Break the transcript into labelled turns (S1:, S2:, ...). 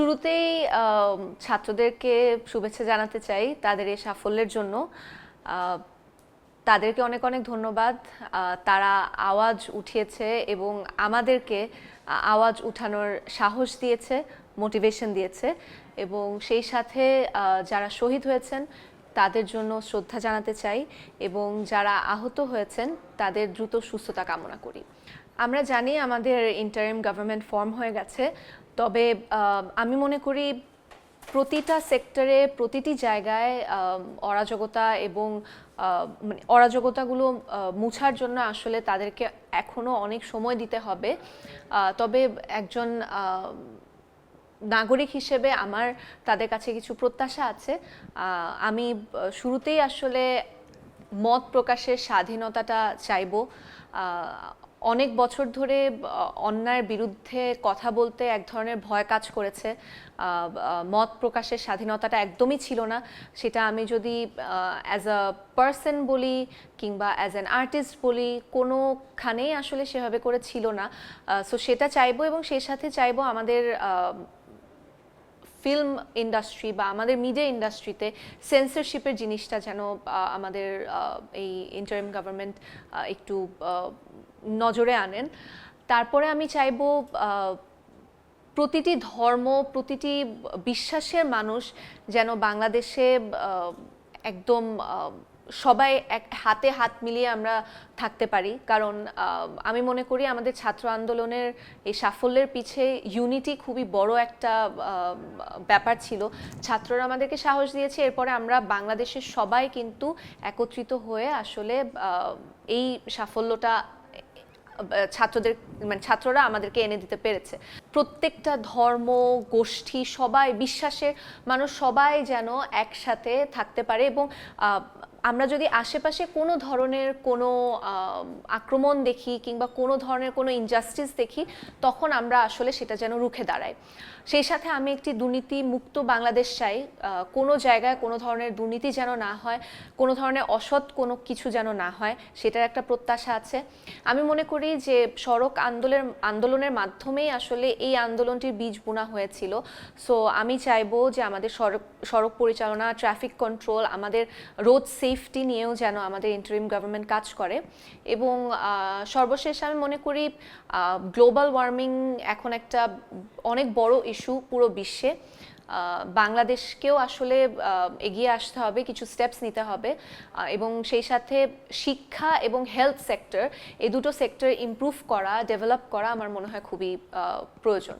S1: শুরুতেই ছাত্রদেরকে শুভেচ্ছা জানাতে চাই তাদের এই সাফল্যের জন্য। তাদেরকে অনেক অনেক ধন্যবাদ। তারা আওয়াজ উঠিয়েছে এবং আমাদেরকে আওয়াজ উঠানোর সাহস দিয়েছে, মোটিভেশন দিয়েছে এবং সেই সাথে যারা শহীদ হয়েছেন তাদের জন্য শ্রদ্ধা জানাতে চাই এবং যারা আহত হয়েছেন তাদের দ্রুত সুস্থতা কামনা করি। আমরা জানি আমাদের ইন্টারিম গভর্নমেন্ট ফর্ম হয়ে গেছে, তবে আমি মনে করি প্রতিটা সেক্টরে প্রতিটি জায়গায় অরাজকতা এবং মানে অরাজকতাগুলো মুছার জন্য আসলে তাদেরকে এখনও অনেক সময় দিতে হবে। তবে একজন নাগরিক হিসেবে আমার তাদের কাছে কিছু প্রত্যাশা আছে। আমি শুরুতেই আসলে মত প্রকাশের স্বাধীনতাটা চাইব। অনেক বছর ধরে অন্যায়ের বিরুদ্ধে কথা বলতে এক ধরনের ভয় কাজ করেছে। মত প্রকাশের স্বাধীনতাটা একদমই ছিল না। সেটা আমি যদি অ্যাজ আ পার্সন বলি কিংবা অ্যাজ অ্যান আর্টিস্ট বলি কোনোখানেই আসলে সেভাবে করে ছিল না। সো সেটা চাইব এবং সেই সাথে চাইব আমাদের ফিল্ম ইন্ডাস্ট্রি বা আমাদের মিডিয়া ইন্ডাস্ট্রিতে সেন্সরশিপের জিনিসটা যেন আমাদের এই ইন্টারিম গভর্নমেন্ট একটু নজরে আনেন। তারপরে আমি চাইব প্রতিটি ধর্ম, প্রতিটি বিশ্বাসের মানুষ যেন বাংলাদেশে একদম সবাই এক হাতে হাত মিলিয়ে আমরা থাকতে পারি। কারণ আমি মনে করি আমাদের ছাত্র আন্দোলনের এই সাফল্যের পিছে ইউনিটি খুবই বড় একটা ব্যাপার ছিল। ছাত্ররা আমাদেরকে সাহস দিয়েছে, এরপরে আমরা বাংলাদেশের সবাই কিন্তু একত্রিত হয়ে আসলে এই সাফল্যটা ছাত্রদের মানে ছাত্ররা আমাদেরকে এনে দিতে পেরেছে। প্রত্যেকটা ধর্ম, গোষ্ঠী, সবাই, বিশ্বাসের মানুষ সবাই যেন একসাথে থাকতে পারে এবং আমরা যদি আশেপাশে কোনো ধরনের কোনো আক্রমণ দেখি কিংবা কোনো ধরনের কোনো ইনজাস্টিস দেখি, তখন আমরা আসলে সেটা যেন রুখে দাঁড়াই সেই সাথে আমি একটি দুর্নীতি মুক্ত বাংলাদেশ চাই। কোনো জায়গায় কোনো ধরনের দুর্নীতি যেন না হয়, কোনো ধরনের অসৎ কোনো কিছু যেন না হয়, সেটার একটা প্রত্যাশা আছে। আমি মনে করি যে সড়ক আন্দোলনের আন্দোলনের মাধ্যমেই আসলে এই আন্দোলনটির বীজ বোনা হয়েছিল। সো আমি চাইব যে আমাদের সড়ক সড়ক পরিচালনা ট্রাফিক কন্ট্রোল আমাদের রোড সেফটি নিয়েও যেন আমাদের ইন্টারিম গভর্নমেন্ট কাজ করে। এবং সর্বশেষ আমি মনে করি গ্লোবাল ওয়ার্মিং এখন একটা অনেক বড় ইস্যু পুরো বিশ্বে। বাংলাদেশকেও আসলে এগিয়ে আসতে হবে, কিছু স্টেপস নিতে হবে। এবং সেই সাথে শিক্ষা এবং হেলথ সেক্টর এই দুটো সেক্টর ইমপ্রুভ করা ডেভেলপ করা আমার মনে হয় খুবই প্রয়োজন।